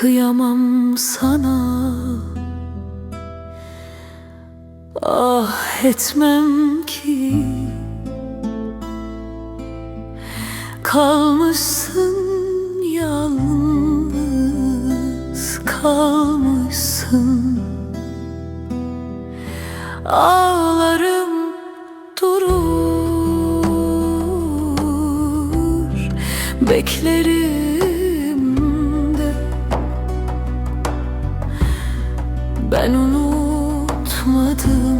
Kıyamam sana. Ah etmem ki. Kalmışsın yalnız kalmışsın. Ağlarım durur Beklerim Ben unutmadım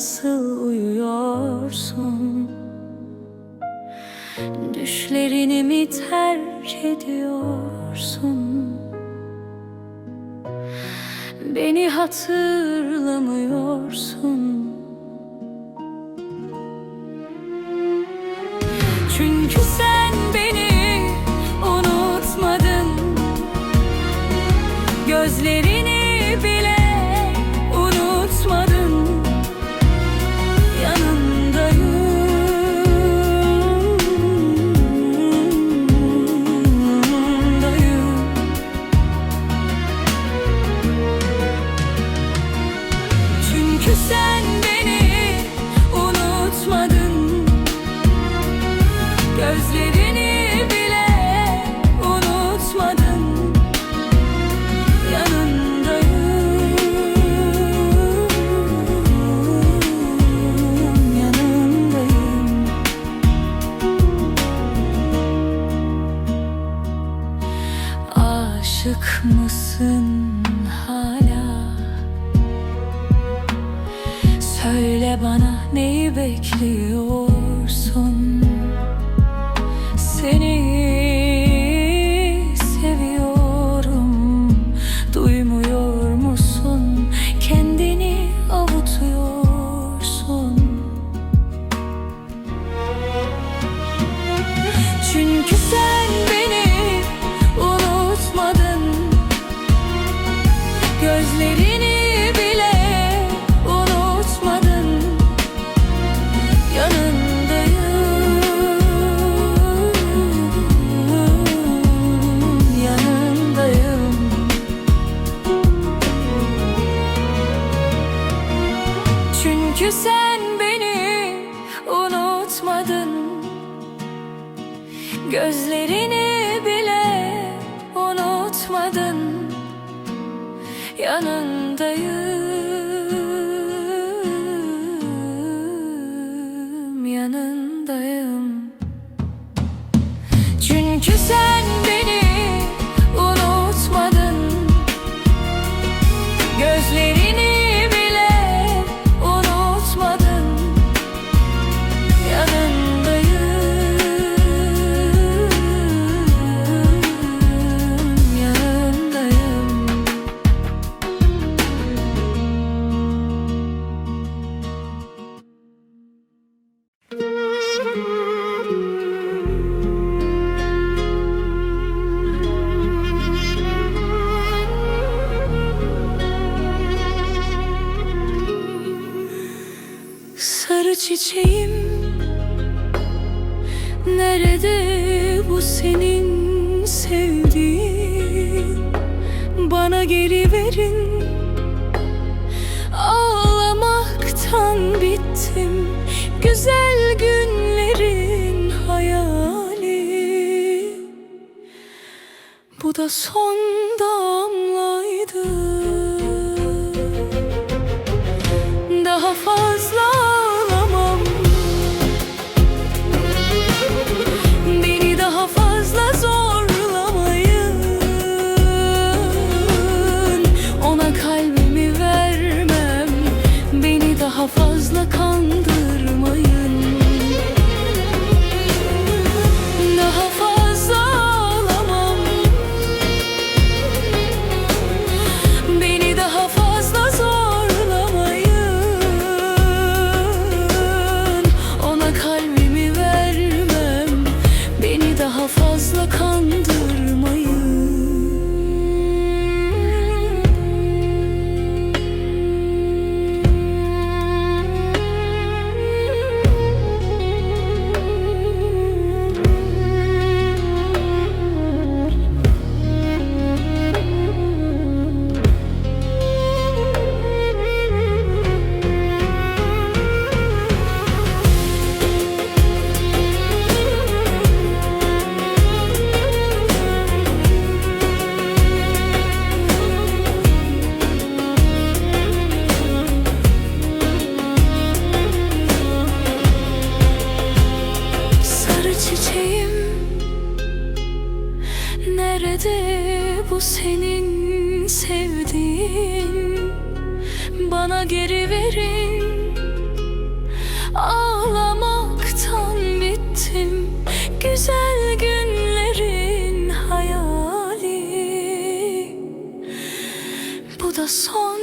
nasıl uyuyorsun? Düşlerini mi terk ediyorsun? Beni hatırlamıyorsun. Çünkü sen beni unutmadın. Gözlerini Aşık mısın hala? Söyle bana neyi bekliyorsun Sen beni unutmadın. Gözlerini bile unutmadın. Yanındayım bana geri verin. Ağlamaktan bittim. Güzel günlerin hayali. Bu da son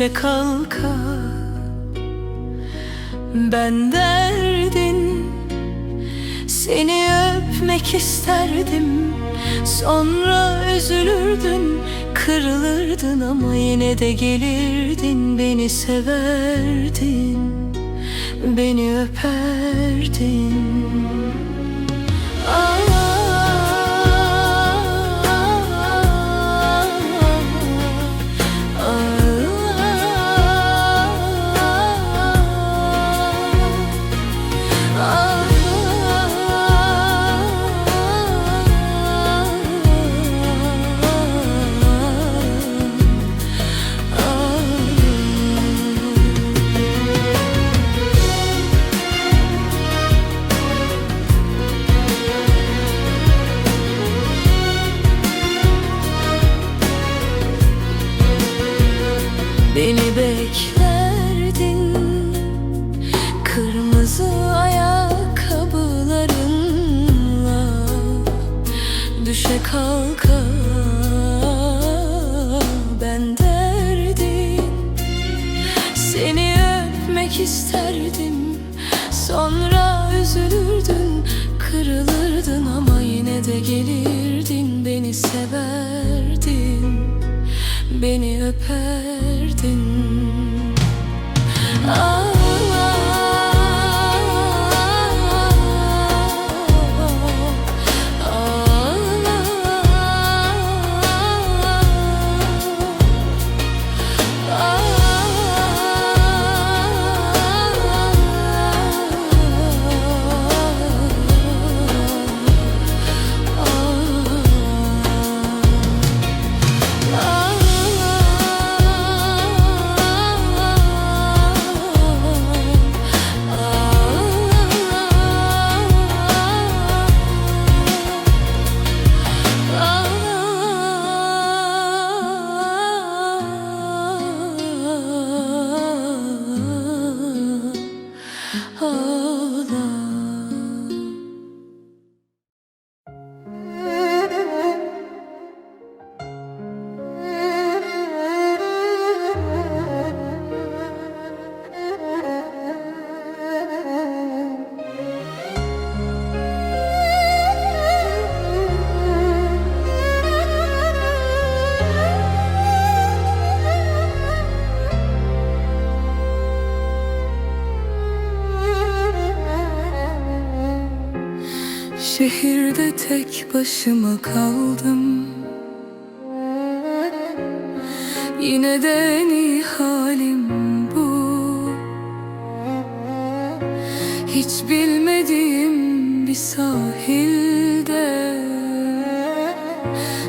düşe kalka Ben derdin Seni öpmek isterdim. Sonra üzülürdün Kırılırdın ama yine de gelirdin Beni severdin Beni öperdin. Başıma kaldım. Yine de en iyi halim bu. Hiç bilmediğim bir sahilde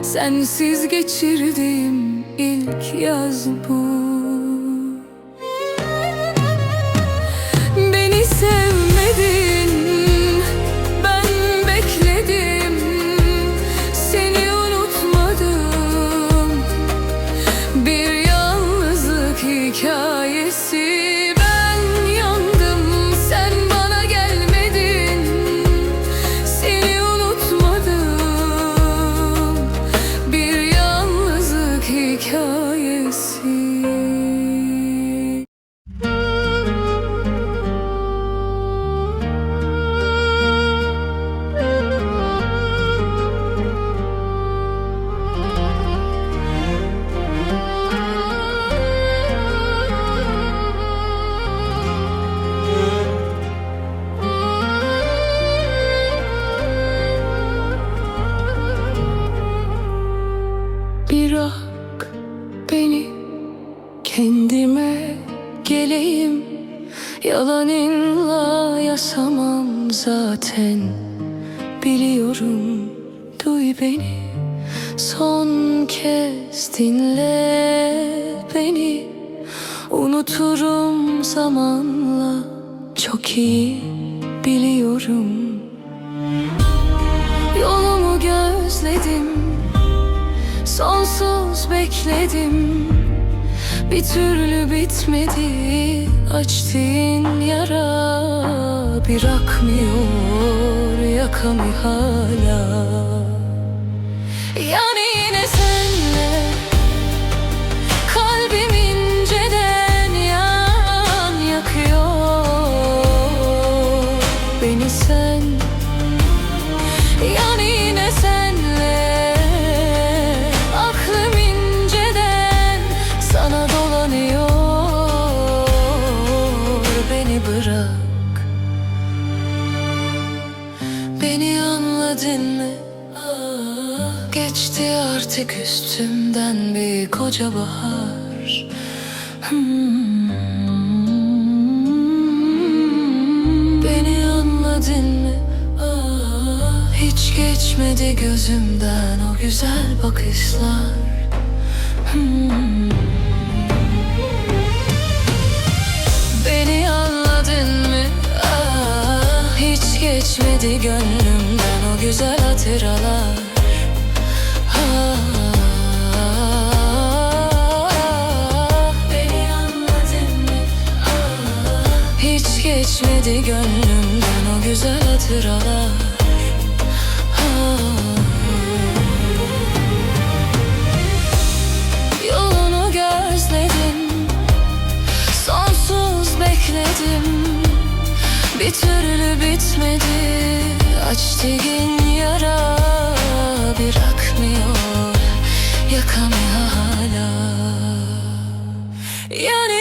Sensiz geçirdiğim ilk yaz bu gözledim Sonsuz bekledim. Bir türlü bitmedi Açtığın yara. Bırakmıyor yakamı hala. Yani Geçti artık üstümden bir koca bahar Hmm. Beni anladın mı? Ah, Hiç geçmedi gözümden o güzel bakışlar Hmm. Beni anladın mı? Ah, Hiç geçmedi gönlümden o güzel hatıralar geçmedi gönlümden o güzel hatıralar. Ah, Yolunu gözledim Sonsuz bekledim. Bir türlü bitmedi Açtığın yara Bırakmıyor Yakamı hala. Yani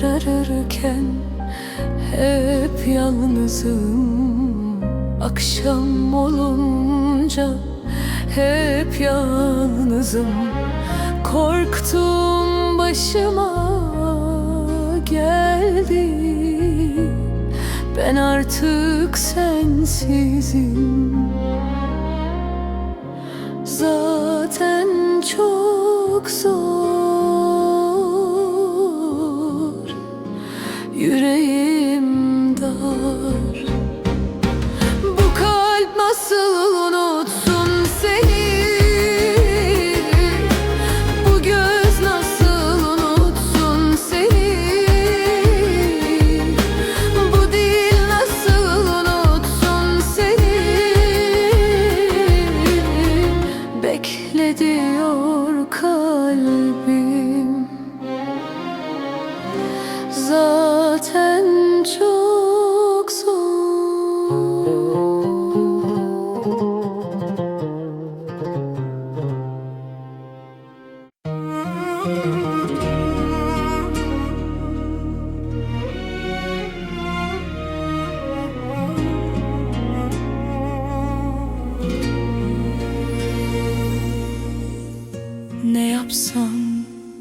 kararırken hep yalnızım. Akşam olunca hep yalnızım. Korktum başıma geldi. Ben artık sensizim. Zaten çok zor Yüreğim dar. Bu kalp nasıl unutsun seni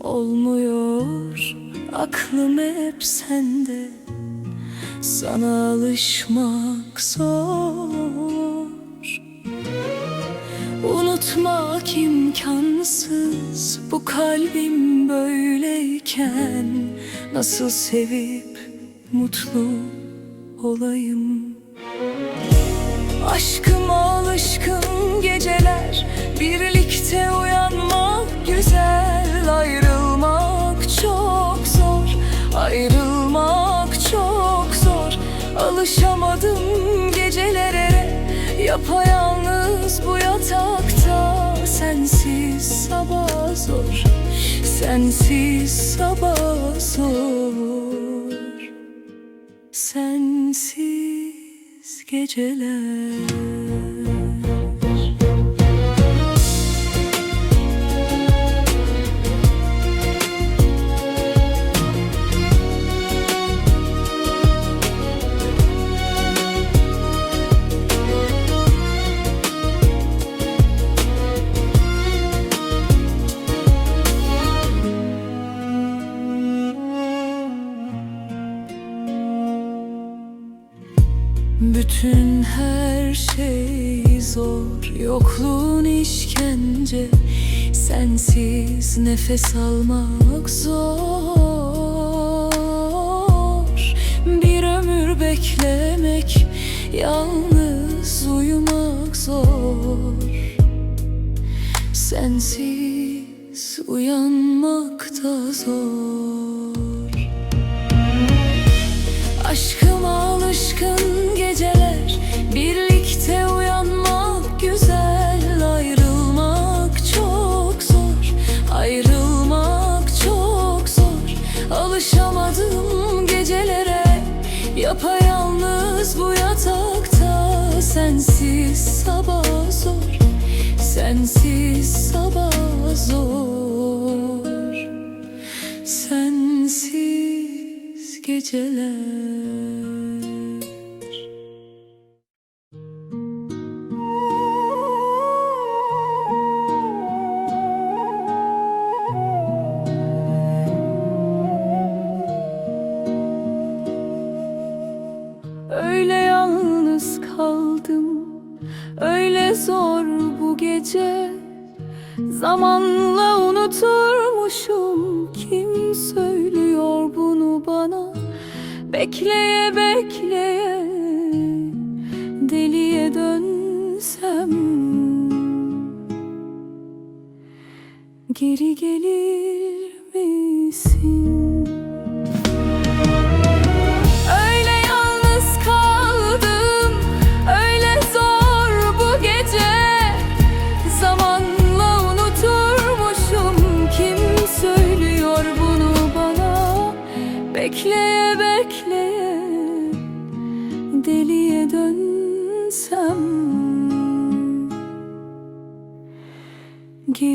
olmuyor. Aklım hep sende. Sana alışmak zor. Unutmak imkansız. Bu kalbim böyleyken Nasıl sevip mutlu olayım? Aşkıma alışkın geceler Birlikte uyanmak Alışamadım gecelere. Yapayalnız bu yatakta Sensiz sabah zor Sensiz sabah zor Sensiz geceler Sensiz nefes almak zor. Bir ömür beklemek Yalnız uyumak zor. Sensiz uyanmak da zor. Aşkıma alışkın geceler Birlikte uyanmak zor Sensiz geceler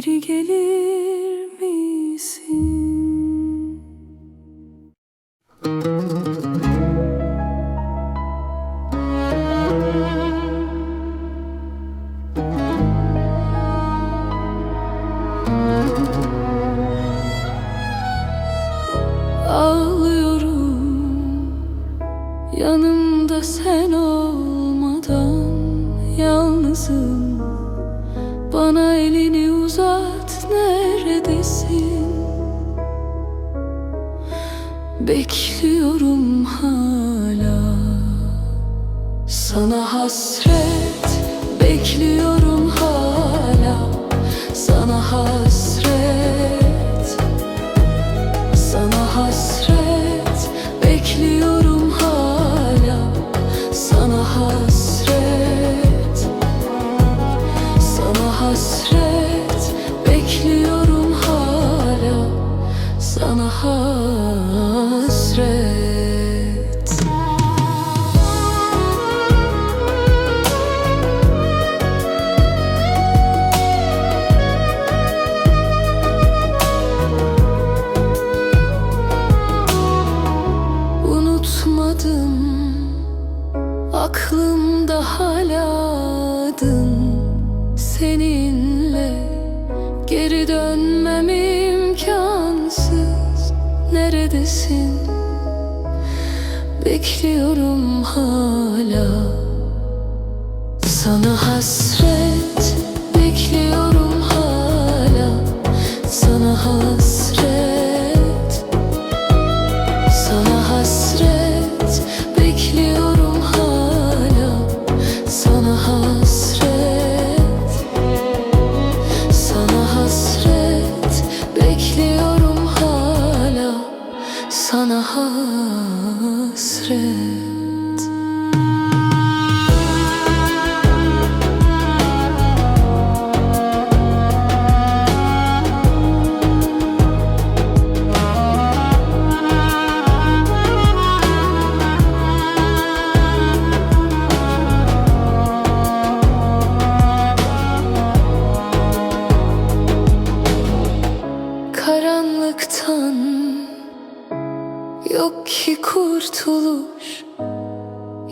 Geri gelir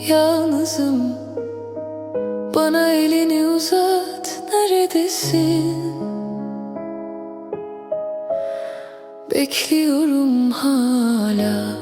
Yalnızım. Bana elini uzat neredesin? Bekliyorum hala